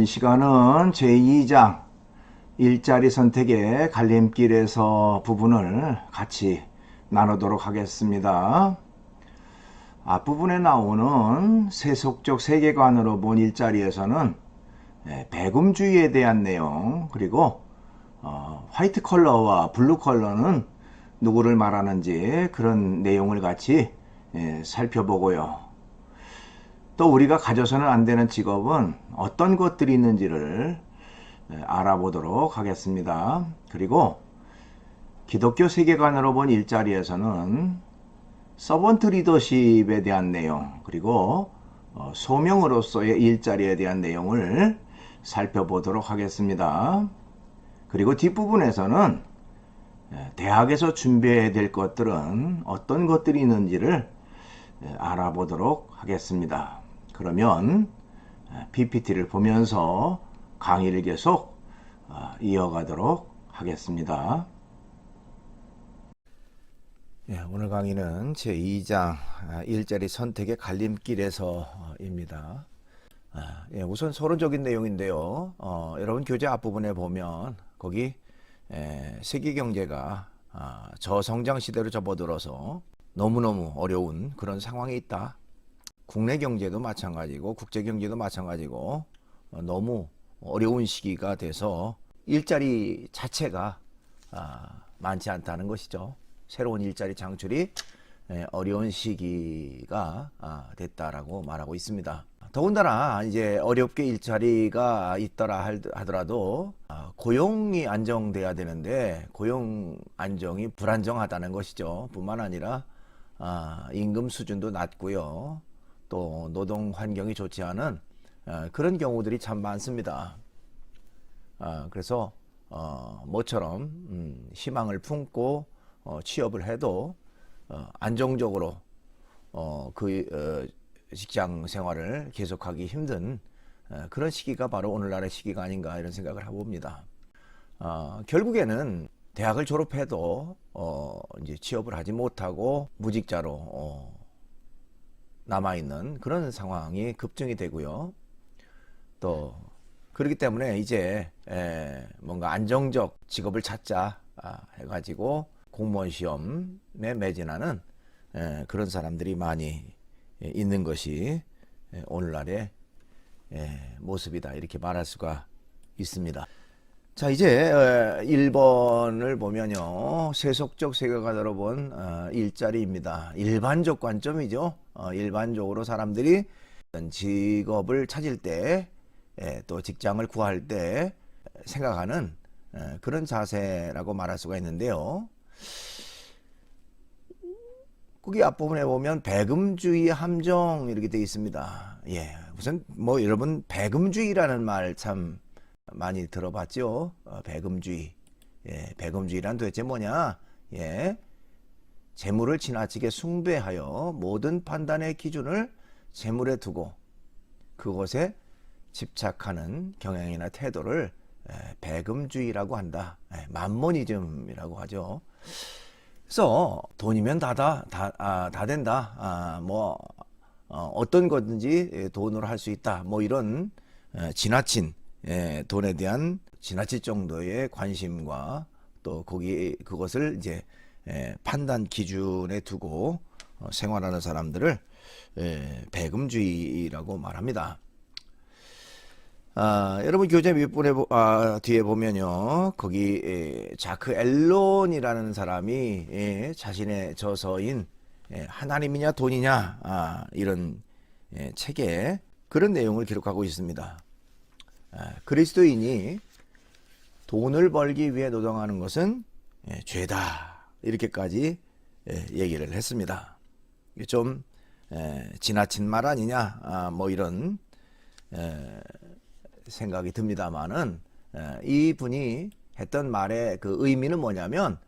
오늘 시간은 제2장 일자리 선택의 갈림길에서 부분을 같이 나누도록 하겠습니다. 앞부분에 나오는 세속적 세계관으로 본 일자리에서는 예, 배금주의에 대한 내용 그리고 어, 화이트 컬러와 블루 컬러는 누구를 말하는지 그런 내용을 같이 예, 살펴보고요. 또 우리가 가져서는 안 되는 직업은 어떤 것들이 있는지를 예, 알아보도록 하겠습니다. 그리고 기독교 세계관으로 본 일자리에서는 서번트 리더십에 대한 내용 그리고 어, 소명으로서의 일자리에 대한 내용을 살펴보도록 하겠습니다. 그리고 뒷부분에서는 예, 대학에서 준비해야 될 것들은 어떤 것들이 있는지를 예, 알아보도록 하겠습니다. 그러면 예, PPT를 보면서 강의를 계속 어, 이어가도록 하겠습니다. 예, 오늘 강의는 제2장 일자리 선택의 갈림길에서입니다. 아, 예, 우선 서론적인 내용인데요. 어, 여러분 교재 앞부분에 보면 거기 에, 세계 경제가 아, 저성장 시대로 접어들어서 너무너무 어려운 그런 상황에 있다. 국내 경제도 마찬가지고 국제 경제도 마찬가지고 어, 너무 어려운 시기가 돼서 일자리 자체가 아, 많지 않다는 것이죠. 새로운 일자리 창출이 에, 어려운 시기가 아, 됐다라고 말하고 있습니다. 더군다나 이제 어렵게 일자리가 있더라 할- 하더라도 아, 고용이 안정돼야 되는데 고용 안정이 불안정하다는 것이죠. 뿐만 아니라 아, 임금 수준도 낮고요. 또 노동 환경이 좋지 않은 아, 그런 경우들이 참 많습니다. 아, 그래서 어, 모처럼 음, 희망을 품고 어, 취업을 해도 어, 안정적으로 어, 그 어, 직장 생활을 계속하기 힘든 어, 그런 시기가 바로 오늘날의 시기가 아닌가 이런 생각을 해봅니다. 어, 결국에는 대학을 졸업해도 어, 이제 취업을 하지 못하고 무직자로 어, 남아 있는 그런 상황이 급증이 되고요. 또 그렇기 때문에 이제 에, 뭔가 안정적 직업을 찾자 아, 해가지고 공무원 시험에 매진하는 에, 그런 사람들이 많이 예, 있는 것이 예, 오늘날의 예, 모습이다 이렇게 말할 수가 있습니다. 자 이제 어, 1번을 보면요 세속적 세계관으로 본 어, 일자리입니다. 일반적 관점이죠. 어, 일반적으로 사람들이 직업을 찾을 때, 예, 또 직장을 구할 때 생각하는 예, 그런 자세라고 말할 수가 있는데요. 거기 앞부분에 보면 배금주의 함정 이렇게 되어 있습니다. 예, 우선 뭐 여러분 배금주의라는 말 참 많이 들어봤죠. 어, 배금주의. 예, 배금주의란 도대체 뭐냐? 예, 재물을 지나치게 숭배하여 모든 판단의 기준을 재물에 두고 그것에 집착하는 경향이나 태도를 에, 배금주의라고 한다. 에, 만모니즘이라고 하죠. 그래서 돈이면 다다 다, 아, 다 된다. 아, 뭐 어, 떤 거든지 돈으로 할 수 있다. 뭐 이런 에, 지나친 에, 돈에 대한 지나칠 정도의 관심과 또 거기 그것을 이제 에, 판단 기준에 두고 어, 생활하는 사람들을 에, 배금주의라고 말합니다. 아, 여러분 교재 몇 분에 보- 아, 뒤에 보면요 거기 에, 자크 앨론이라는 사람이 예, 자신의 저서인 예, 하나님이냐 돈이냐 아, 이런 예, 책에 그런 내용을 기록하고 있습니다. 아, 그리스도인이 돈을 벌기 위해 노동하는 것은 예, 죄다 이렇게까지 예, 얘기를 했습니다. 좀 에, 지나친 말 아니냐 아, 뭐 이런 에, 생각이 듭니다만은 이 분이 했던 말의 그 의미는 뭐냐면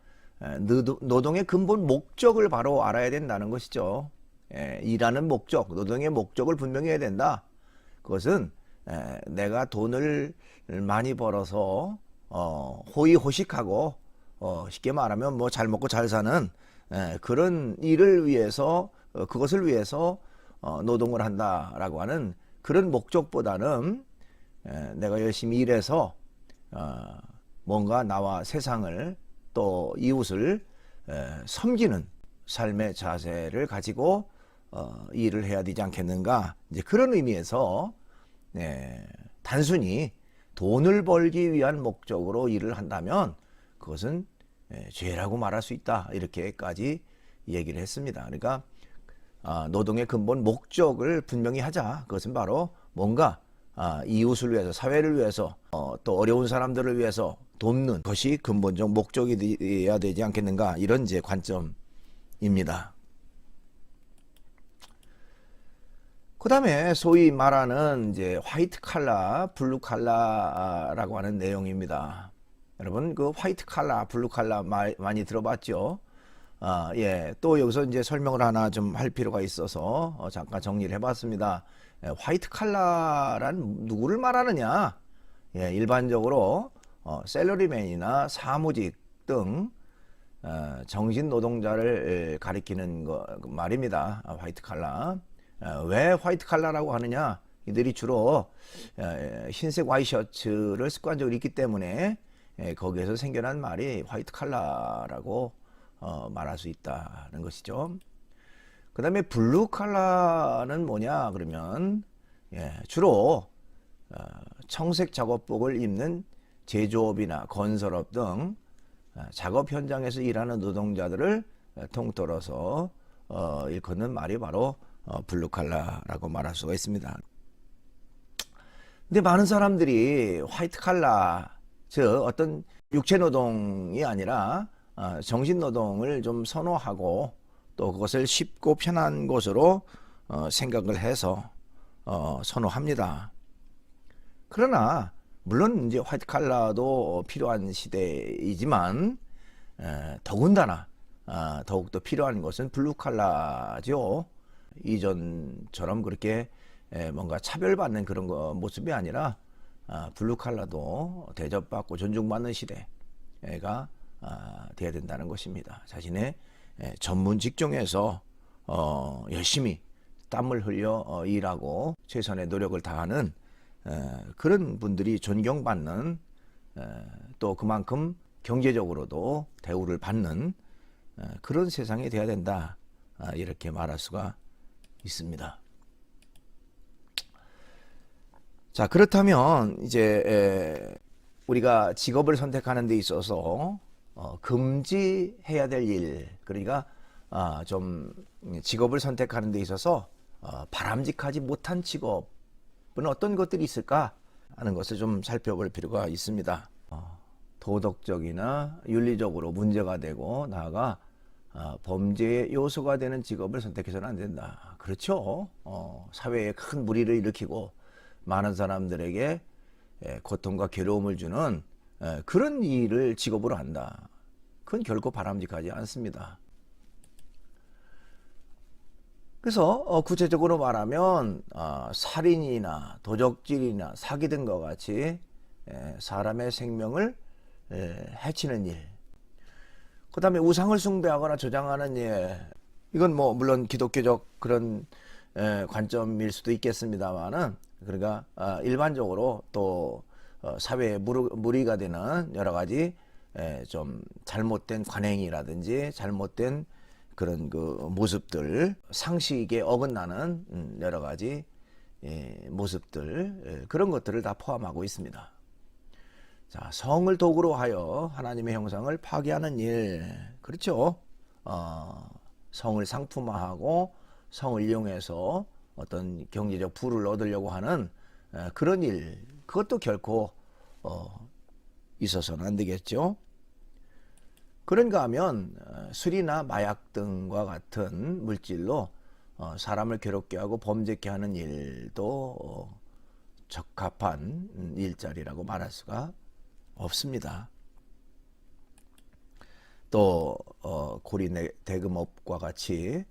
노동의 근본 목적을 바로 알아야 된다는 것이죠. 에, 일하는 목적, 노동의 목적을 분명히 해야 된다. 그것은 에, 내가 돈을 많이 벌어서 어, 호의호식하고 어, 쉽게 말하면 뭐 잘 먹고 잘 사는 에, 그런 일을 위해서 어, 그것을 위해서 어, 노동을 한다라고 하는 그런 목적보다는 에, 내가 열심히 일해서 어, 뭔가 나와 세상을 또 이웃을 에, 섬기는 삶의 자세를 가지고 어, 일을 해야 되지 않겠는가. 이제 그런 의미에서 네, 단순히 돈을 벌기 위한 목적으로 일을 한다면 그것은 예, 죄라고 말할 수 있다 이렇게까지 얘기를 했습니다. 그러니까 아, 노동의 근본 목적을 분명히 하자. 그것은 바로 뭔가 아, 이웃을 위해서, 사회를 위해서, 어, 또 어려운 사람들을 위해서 돕는 것이 근본적 목적이 되어야 되지 않겠는가 이런 이제 관점입니다. 그 다음에 소위 말하는 이제 화이트 칼라, 블루 칼라라고 하는 내용입니다. 여러분 그 화이트 칼라, 블루 칼라 말 많이 들어봤죠? 아, 예. 또 여기서 이제 설명을 하나 좀 할 필요가 있어서 어, 잠깐 정리를 해봤습니다. 예, 화이트 칼라란 누구를 말하느냐? 예, 일반적으로 어, 셀러리맨이나 사무직 등 어, 정신 노동자를 에, 가리키는 거 말입니다. 아, 화이트 칼라. 어, 왜 화이트 칼라라고 하느냐? 이들이 주로 에, 흰색 와이셔츠를 습관적으로 입기 때문에 에, 거기에서 생겨난 말이 화이트 칼라라고 어, 말할 수 있다는 것이죠. 그 다음에 블루 칼라는 뭐냐 그러면 예, 주로 어, 청색 작업복을 입는 제조업이나 건설업 등 어, 작업 현장에서 일하는 노동자들을 어, 통틀어서 어, 일컫는 말이 바로 어, 블루 칼라라고 말할 수가 있습니다. 근데 많은 사람들이 화이트 칼라 즉 어떤 육체 노동이 아니라 어, 정신 노동을 좀 선호하고 또 그것을 쉽고 편한 것으로 어, 생각을 해서 어, 선호합니다. 그러나 물론 이제 화이트 칼라도 필요한 시대이지만 에, 더군다나 아, 더욱더 필요한 것은 블루 칼라죠. 이전처럼 그렇게 에, 뭔가 차별받는 그런 거, 모습이 아니라 아, 블루 칼라도 대접받고 존중받는 시대가 아, 돼야 된다는 것입니다. 자신의 에, 전문 직종에서 어, 열심히 땀을 흘려 어, 일하고 최선의 노력을 다하는 에, 그런 분들이 존경받는 에, 또 그만큼 경제적으로도 대우를 받는 에, 그런 세상이 돼야 된다 아, 이렇게 말할 수가 있습니다. 자 그렇다면 이제 에, 우리가 직업을 선택하는 데 있어서 어, 금지해야 될 일, 그러니까 아, 좀 직업을 선택하는 데 있어서 어, 바람직하지 못한 직업은 어떤 것들이 있을까 하는 것을 좀 살펴볼 필요가 있습니다. 어, 도덕적이나 윤리적으로 문제가 되고 나아가 아, 범죄의 요소가 되는 직업을 선택해서는 안 된다. 그렇죠. 어, 사회에 큰 무리를 일으키고 많은 사람들에게 에, 고통과 괴로움을 주는 에, 그런 일을 직업으로 한다. 그건 결코 바람직하지 않습니다. 그래서 어, 구체적으로 말하면 어, 살인이나 도적질이나 사기 등과 같이 에, 사람의 생명을 에, 해치는 일. 그 다음에 우상을 숭배하거나 조장하는 일. 이건 뭐 물론 기독교적 그런 에, 관점일 수도 있겠습니다만은 그러니까 어, 일반적으로 또 어, 사회에 무리, 무리가 되는 여러 가지 에, 좀 잘못된 관행이라든지 잘못된 그런 그 모습들 상식에 어긋나는 음, 여러 가지 예, 모습들 예, 그런 것들을 다 포함하고 있습니다. 자 성을 도구로 하여 하나님의 형상을 파괴하는 일 그렇죠. 어, 성을 상품화하고 성을 이용해서 어떤 경제적 부를 얻으려고 하는 에, 그런 일 그것도 결코 어, 있어서는 안 되겠죠. 그런가 하면 어, 술이나 마약 등과 같은 물질로 어, 사람을 괴롭게 하고 범죄케 하는 일도 어, 적합한 일자리라고 말할 수가 없습니다. 또 고리 대금업과 같이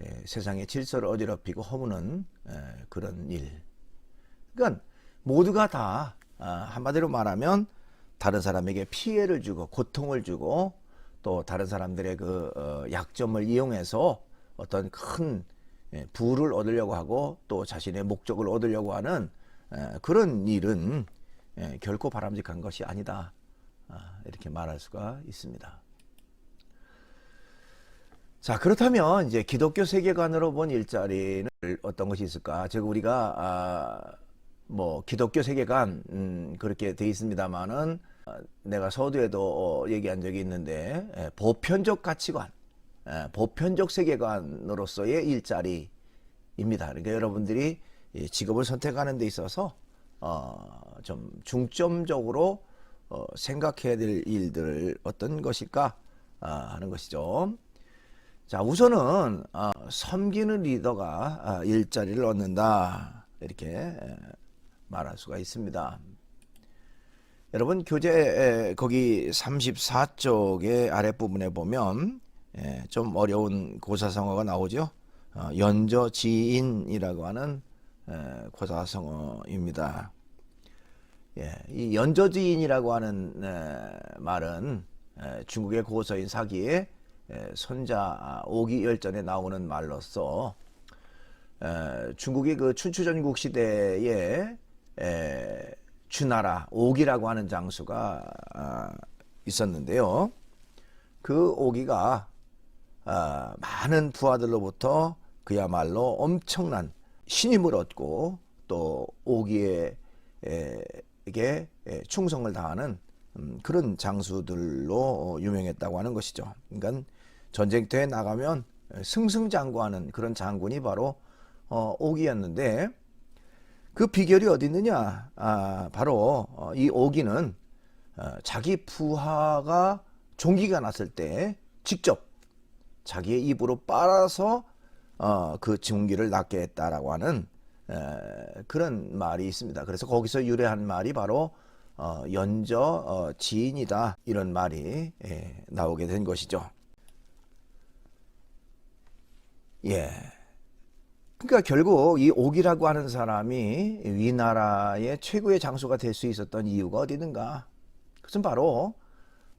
예, 세상의 질서를 어지럽히고 허무는 그런 일. 그러니까 모두가 다 아, 한마디로 말하면 다른 사람에게 피해를 주고 고통을 주고 또 다른 사람들의 그 어, 약점을 이용해서 어떤 큰 예, 부를 얻으려고 하고 또 자신의 목적을 얻으려고 하는 에, 그런 일은 에, 결코 바람직한 것이 아니다. 아, 이렇게 말할 수가 있습니다. 자 그렇다면 이제 기독교 세계관으로 본 일자리는 어떤 것이 있을까? 즉 우리가 아, 뭐 기독교 세계관 음, 그렇게 돼 있습니다만은 아, 내가 서두에도 어, 얘기한 적이 있는데 에, 보편적 가치관, 에, 보편적 세계관으로서의 일자리입니다. 그러니까 여러분들이 이 직업을 선택하는 데 있어서 어, 좀 중점적으로 어, 생각해야 될 일들 어떤 것일까 아, 하는 것이죠. 자, 우선은 어, 섬기는 리더가 아, 일자리를 얻는다 이렇게 에, 말할 수가 있습니다. 여러분 교재 에, 거기 34쪽의 아랫부분에 보면 에, 좀 어려운 고사성어가 나오죠. 어, 연저 지인이라고 하는 에, 고사성어입니다. 예, 이 연저 지인이라고 하는 에, 말은 에, 중국의 고서인 사기의 에, 손자 아, 오기 열전에 나오는 말로서 에, 중국의 그 춘추전국 시대에 에, 주나라 오기라고 하는 장수가 아, 있었는데요. 그 오기가 아, 많은 부하들로부터 그야말로 엄청난 신임을 얻고 또 오기에 에, 에게 에, 충성을 다하는 음, 그런 장수들로 어, 유명했다고 하는 것이죠. 그러니까 전쟁터에 나가면 승승장구하는 그런 장군이 바로 어, 오기였는데 그 비결이 어디 있느냐? 아, 바로 어, 이 오기는 어, 자기 부하가 종기가 났을 때 직접 자기의 입으로 빨아서 어, 그 종기를 낫게 했다라고 하는 에, 그런 말이 있습니다. 그래서 거기서 유래한 말이 바로 어, 연저 어, 지인이다 이런 말이 예, 나오게 된 것이죠. 예. 그러니까 결국 이 옥이라고 하는 사람이 위나라의 최고의 장수가 될 수 있었던 이유가 어디 있는가? 그것은 바로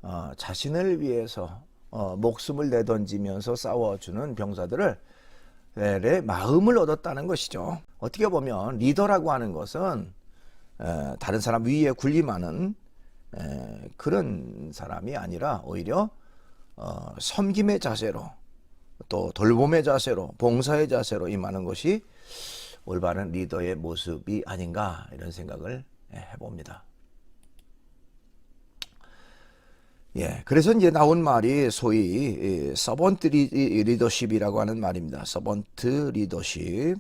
어, 자신을 위해서 어, 목숨을 내던지면서 싸워주는 병사들을 의 마음을 얻었다는 것이죠. 어떻게 보면 리더라고 하는 것은 에, 다른 사람 위에 군림하는 에, 그런 사람이 아니라 오히려 어, 섬김의 자세로 또 돌봄의 자세로 봉사의 자세로 임하는 것이 올바른 리더의 모습이 아닌가 이런 생각을 해봅니다. 예, 그래서 이제 나온 말이 소위 서번트 리더십이라고 하는 말입니다. 서번트 리더십.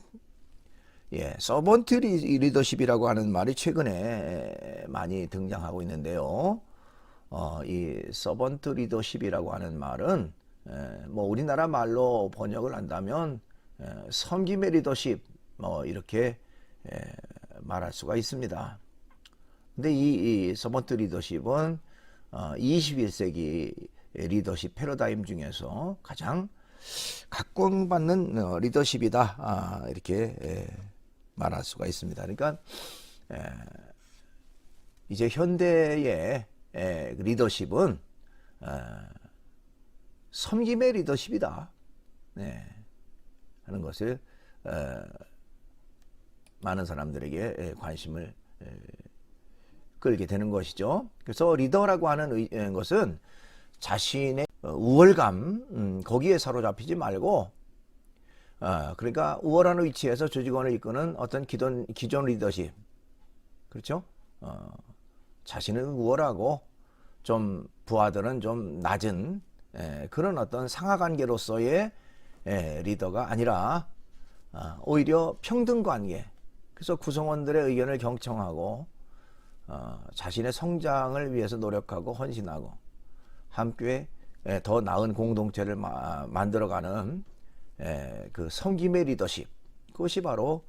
예, 서번트 리더십이라고 하는 말이 최근에 많이 등장하고 있는데요. 어, 이 서번트 리더십이라고 하는 말은 에, 뭐 우리나라 말로 번역을 한다면 에, 섬김의 리더십 뭐 이렇게 에, 말할 수가 있습니다. 근데 이, 이 서번트 리더십은 어, 21세기 리더십 패러다임 중에서 가장 각광받는 어, 리더십이다 아, 이렇게 에, 말할 수가 있습니다. 그러니까 에, 이제 현대의 에, 리더십은 에, 섬김의 리더십이다. 네. 하는 것을 에, 많은 사람들에게 에, 관심을 에, 끌게 되는 것이죠. 그래서 리더라고 하는 의, 에, 것은 자신의 어, 우월감 음, 거기에 사로잡히지 말고 어, 그러니까 우월한 위치에서 조직원을 이끄는 어떤 기존 기존 리더십 그렇죠? 어, 자신은 우월하고 좀 부하들은 좀 낮은 에, 그런 어떤 상하관계로서의 에, 리더가 아니라 어, 오히려 평등 관계. 그래서 구성원들의 의견을 경청하고 어, 자신의 성장을 위해서 노력하고 헌신하고 함께 에, 더 나은 공동체를 마, 만들어가는 에, 그 섬김의 리더십. 그것이 바로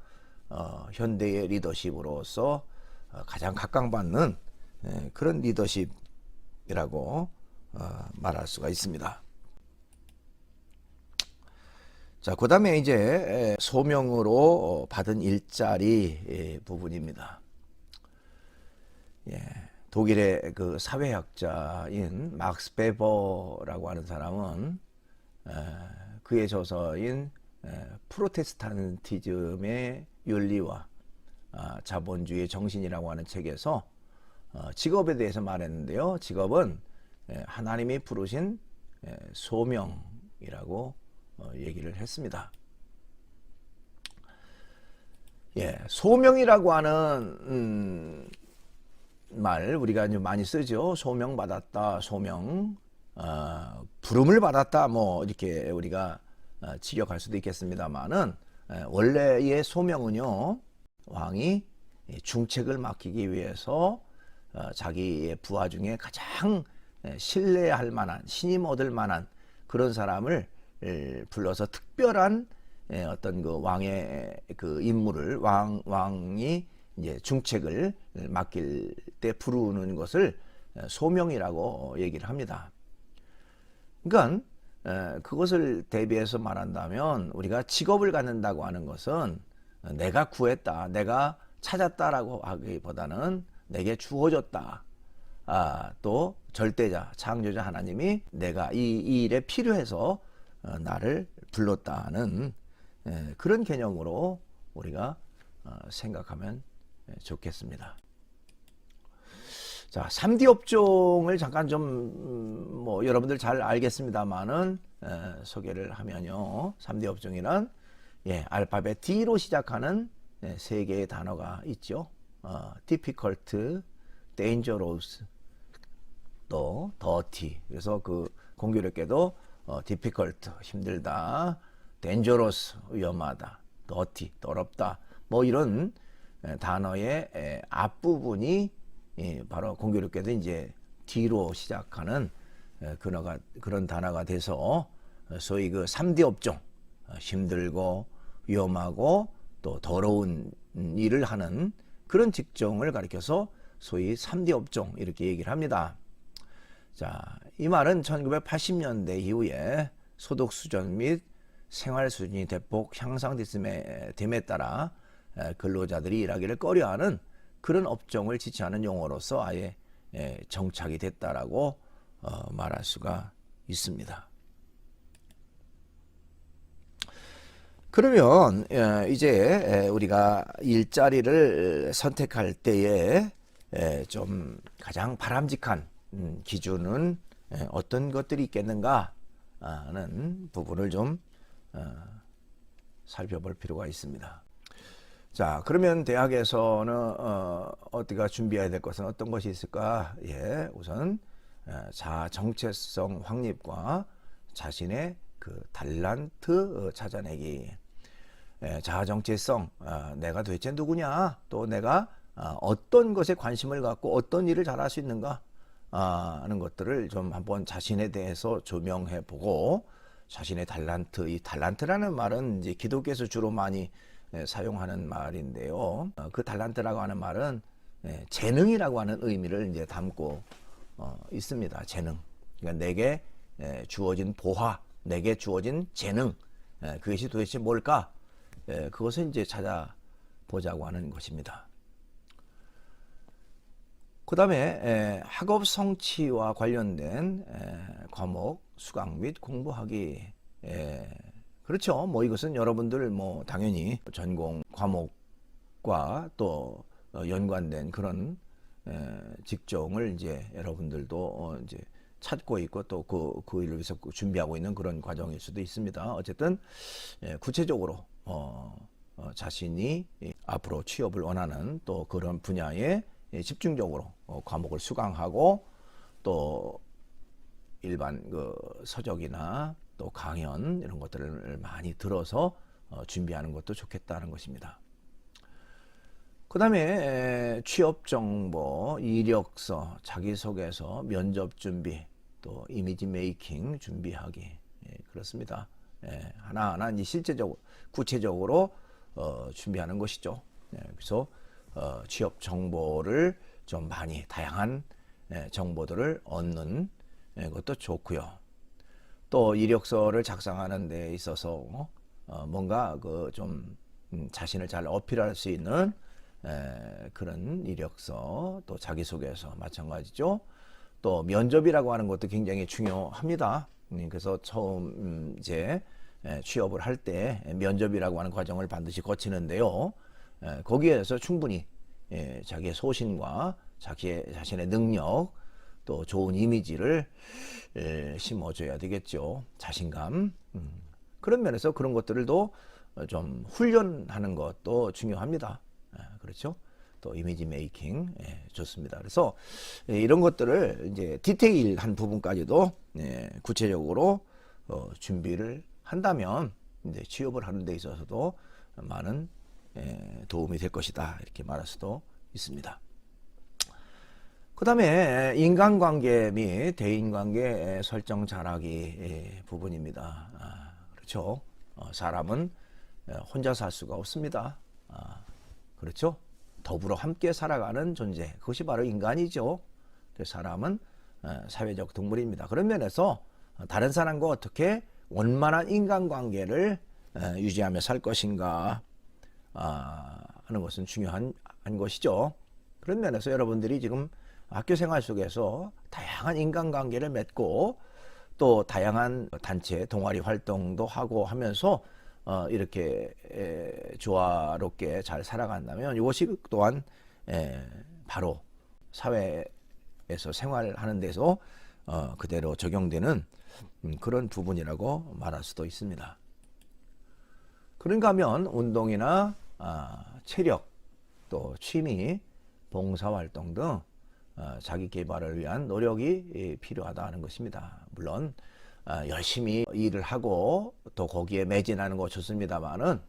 어, 현대의 리더십으로서 어, 가장 각광받는 에, 그런 리더십이라고 어, 말할 수가 있습니다. 자, 그 다음에 이제 소명으로 받은 일자리 부분입니다. 예, 독일의 그 사회학자인 막스 베버라고 하는 사람은 그의 저서인 프로테스탄티즘의 윤리와 아, 자본주의 정신이라고 하는 책에서 어, 직업에 대해서 말했는데요. 직업은 예, 하나님이 부르신 예, 소명이라고 어, 얘기를 했습니다. 예, 소명이라고 하는 음, 말 우리가 이제 많이 쓰죠. 소명 받았다, 소명, 어, 부름을 받았다, 뭐 이렇게 우리가 어, 직역할 수도 있겠습니다만은 예, 원래의 소명은요 왕이 이 중책을 맡기기 위해서 어, 자기의 부하 중에 가장 예, 신뢰할 만한 신임 얻을 만한 그런 사람을 예, 불러서 특별한 예, 어떤 그 왕의 그 임무를 왕 왕이 이제 중책을 맡길 때 부르는 것을 예, 소명이라고 얘기를 합니다. 그러니까 에, 그것을 대비해서 말한다면 우리가 직업을 갖는다고 하는 것은 내가 구했다, 내가 찾았다라고 하기보다는 내게 주어졌다. 아, 또 절대자, 창조자 하나님이 내가 이, 이 일에 필요해서 어, 나를 불렀다는 에, 그런 개념으로 우리가 어, 생각하면 에, 좋겠습니다. 자, 3D 업종을 잠깐 좀, 음, 뭐, 여러분들 잘 알겠습니다만은, 에, 소개를 하면요. 3D 업종이란, 예, 알파벳 D로 시작하는 예, 세 개의 단어가 있죠. 어, difficult, dangerous, 또 dirty. 그래서 그 공교롭게도 어, difficult, 힘들다, dangerous, 위험하다, dirty, 더럽다. 뭐 이런 에, 단어의 에, 앞부분이 예, 바로 공교롭게도 이제 D로 시작하는 에, 그너가 그런 단어가 돼서 어, 소위 그 3D 업종 어, 힘들고 위험하고 또 더러운 일을 하는 그런 직종을 가리켜서 소위 3D 업종 이렇게 얘기를 합니다. 자, 이 말은 1980년대 이후에 소득 수준 및 생활 수준이 대폭 향상됐음에 됨에 따라 에, 근로자들이 일하기를 꺼려하는 그런 업종을 지칭하는 용어로서 아예 에, 정착이 됐다라고 어, 말할 수가 있습니다. 그러면 예, 이제 에, 우리가 일자리를 선택할 때에 에, 좀 가장 바람직한 음, 기준은 에, 어떤 것들이 있겠는가 하는 부분을 좀 어, 살펴볼 필요가 있습니다. 자, 그러면 대학에서는 어, 어디가 준비해야 될 것은 어떤 것이 있을까? 예, 우선 에, 자아 정체성 확립과 자신의 그 달란트 어, 찾아내기. 예, 자아 정체성, 아, 내가 도대체 누구냐? 또 내가 아, 어떤 것에 관심을 갖고 어떤 일을 잘할 수 있는가? 아, 하는 것들을 좀 한번 자신에 대해서 조명해 보고 자신의 달란트, 이 달란트라는 말은 이제 기독교에서 주로 많이 예, 사용하는 말인데요. 어, 그 달란트라고 하는 말은 예, 재능이라고 하는 의미를 이제 담고 어, 있습니다. 재능. 그러니까 내게 예, 주어진 보화, 내게 주어진 재능, 예, 그것이 도대체 뭘까? 예, 그것을 이제 찾아보자고 하는 것입니다. 그 다음에 학업 성취와 관련된 에, 과목 수강 및 공부하기 에, 그렇죠. 뭐 이것은 여러분들 뭐 당연히 전공 과목과 또 어, 연관된 그런 에, 직종을 이제 여러분들도 어, 이제 찾고 있고 또 그 그 일을 위해서 준비하고 있는 그런 과정일 수도 있습니다. 어쨌든 예, 구체적으로 어, 어, 자신이 이, 앞으로 취업을 원하는 또 그런 분야에 예, 집중적으로 어, 과목을 수강하고 또 일반 그 서적이나 또 강연 이런 것들을 많이 들어서 어, 준비하는 것도 좋겠다는 것입니다. 그 다음에 취업 정보, 이력서, 자기소개서, 면접 준비, 또 이미지 메이킹 준비하기 예, 그렇습니다. 예, 하나하나 실제적으로 구체적으로 어, 준비하는 것이죠. 예, 그래서 어, 취업 정보를 좀 많이 다양한 예, 정보들을 얻는 예, 것도 좋고요. 또 이력서를 작성하는 데 있어서 어, 뭔가 그좀 음, 자신을 잘 어필할 수 있는 에, 그런 이력서 또 자기소개서 마찬가지죠. 또 면접이라고 하는 것도 굉장히 중요합니다. 음, 그래서 처음 음, 이제 에, 취업을 할 때 면접이라고 하는 과정을 반드시 거치는데요. 예, 거기에서 충분히 예, 자기의 소신과 자기의 자신의 능력 또 좋은 이미지를 예, 심어줘야 되겠죠. 자신감. 음. 그런 면에서 그런 것들도 어, 좀 훈련하는 것도 중요합니다. 예, 그렇죠? 또 이미지 메이킹 예, 좋습니다. 그래서 예, 이런 것들을 이제 디테일한 부분까지도 예, 구체적으로 어, 준비를 한다면 이제 취업을 하는 데 있어서도 많은 예, 도움이 될 것이다 이렇게 말할 수도 있습니다. 그 다음에 인간관계 및 대인관계 설정 잘하기 예, 부분입니다. 아, 그렇죠. 어, 사람은 어, 혼자 살 수가 없습니다. 아, 그렇죠. 더불어 함께 살아가는 존재. 그것이 바로 인간이죠. 그래서 사람은 어, 사회적 동물입니다. 그런 면에서 어, 다른 사람과 어떻게 원만한 인간관계를 어, 유지하며 살 것인가 아, 하는 것은 중요한 한 것이죠. 그런 면에서 여러분들이 지금 학교 생활 속에서 다양한 인간관계를 맺고 또 다양한 단체 동아리 활동도 하고 하면서 어, 이렇게 에, 조화롭게 잘 살아간다면 이것이 또한 에, 바로 사회에서 생활하는 데서 어, 그대로 적용되는 음, 그런 부분이라고 말할 수도 있습니다. 그런가 하면 운동이나 아, 체력 또 취미 봉사활동 등 어, 자기 개발을 위한 노력이 예, 필요하다 하는 것입니다. 물론 어, 열심히 일을 하고 또 거기에 매진하는 거 좋습니다만은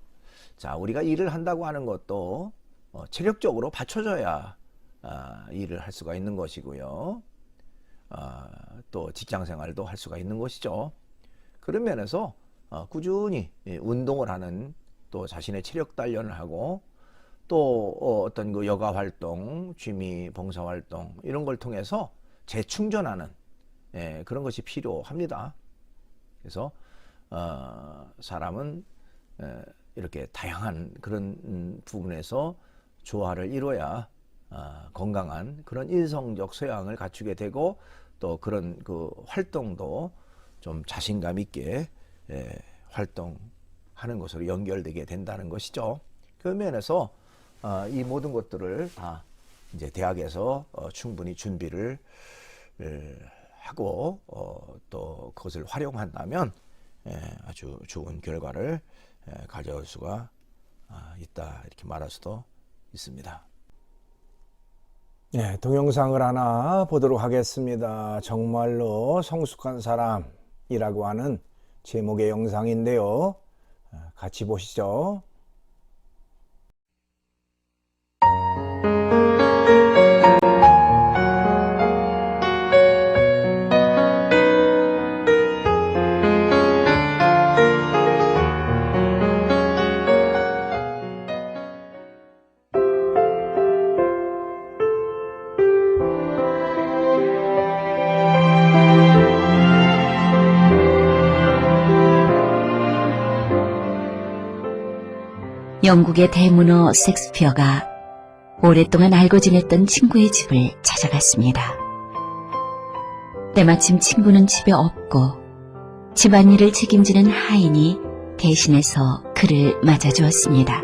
자 우리가 일을 한다고 하는 것도 어, 체력적으로 받쳐줘야 아, 일을 할 수가 있는 것이고요. 아, 또 직장 생활도 할 수가 있는 것이죠. 그런 면에서 어, 꾸준히 예, 운동을 하는 또 자신의 체력 단련을 하고 또 어, 어떤 그 여가 활동, 취미, 봉사 활동 이런 걸 통해서 재충전하는 예, 그런 것이 필요합니다. 그래서 어, 사람은 에, 이렇게 다양한 그런 음, 부분에서 조화를 이뤄야 아, 건강한 그런 인성적 소양을 갖추게 되고 또 그런 그 활동도 좀 자신감 있게 예, 활동 하는 것으로 연결되게 된다는 것이죠. 그 면에서 어, 이 모든 것들을 다 이제 대학에서 어, 충분히 준비를 에, 하고 어, 또 그것을 활용한다면 에, 아주 좋은 결과를 에, 가져올 수가 아, 있다 이렇게 말할 수도 있습니다. 네, 동영상을 하나 보도록 하겠습니다. 정말로 성숙한 사람이라고 하는 제목의 영상인데요. 아, 같이 보시죠. 영국의 대문호 섹스피어가 오랫동안 알고 지냈던 친구의 집을 찾아갔습니다. 때마침 친구는 집에 없고 집안일을 책임지는 하인이 대신해서 그를 맞아주었습니다.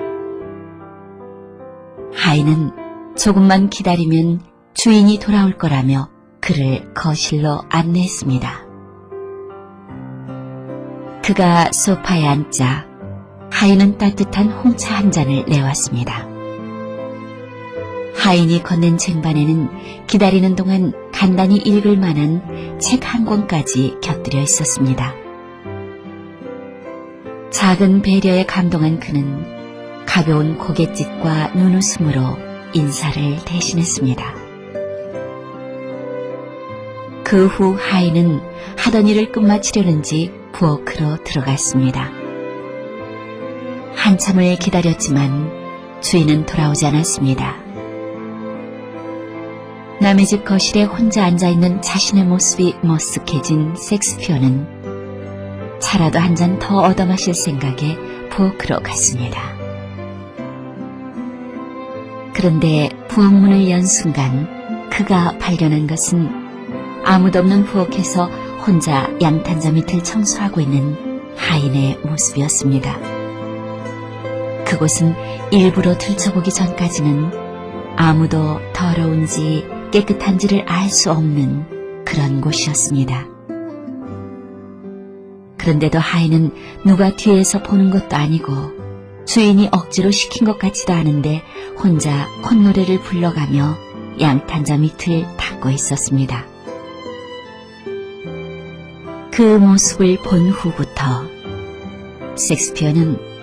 하인은 조금만 기다리면 주인이 돌아올 거라며 그를 거실로 안내했습니다. 그가 소파에 앉자 하인은 따뜻한 홍차 한 잔을 내왔습니다. 하인이 건넨 쟁반에는 기다리는 동안 간단히 읽을 만한 책 한 권까지 곁들여 있었습니다. 작은 배려에 감동한 그는 가벼운 고갯짓과 눈웃음으로 인사를 대신했습니다. 그 후 하인은 하던 일을 끝마치려는지 부엌으로 들어갔습니다. 한참을 기다렸지만 주인은 돌아오지 않았습니다. 남의 집 거실에 혼자 앉아있는 자신의 모습이 머쓱해진 섹스피어는 차라도 한 잔 더 얻어마실 생각에 부엌으로 갔습니다. 그런데 부엌문을 연 순간 그가 발견한 것은 아무도 없는 부엌에서 혼자 양탄자 밑을 청소하고 있는 하인의 모습이었습니다. 그곳은 일부러 들춰보기 전까지는 아무도 더러운지 깨끗한지를 알 수 없는 그런 곳이었습니다. 그런데도 하인은 누가 뒤에서 보는 것도 아니고 주인이 억지로 시킨 것 같지도 않은데 혼자 콧노래를 불러가며 양탄자 밑을 닦고 있었습니다. 그 모습을 본 후부터 섹스피어는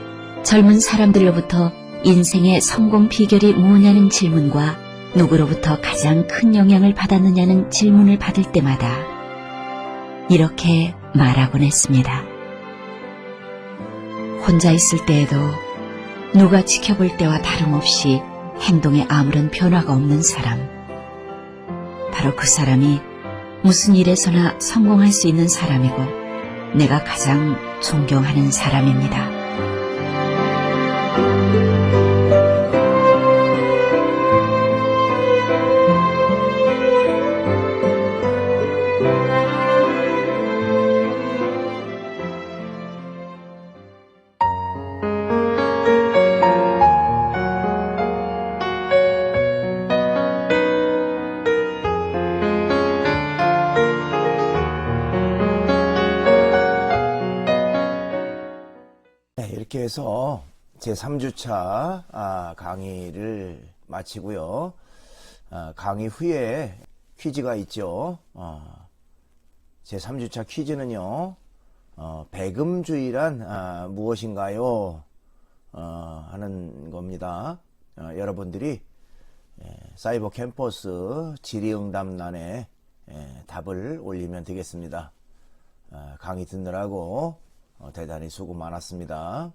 젊은 사람들로부터 인생의 성공 비결이 뭐냐는 질문과 누구로부터 가장 큰 영향을 받았느냐는 질문을 받을 때마다 이렇게 말하곤 했습니다. 혼자 있을 때에도 누가 지켜볼 때와 다름없이 행동에 아무런 변화가 없는 사람. 바로 그 사람이 무슨 일에서나 성공할 수 있는 사람이고 내가 가장 존경하는 사람입니다. 해서 제 3주차 강의를 마치고요. 아, 강의 후에 퀴즈가 있죠. 어, 제 3주차 퀴즈는요. 어, 배금주의란 아, 무엇인가요? 어, 하는 겁니다. 어, 여러분들이 예, 사이버 캠퍼스 질의응답란에 예, 답을 올리면 되겠습니다. 아, 강의 듣느라고 어, 대단히 수고 많았습니다.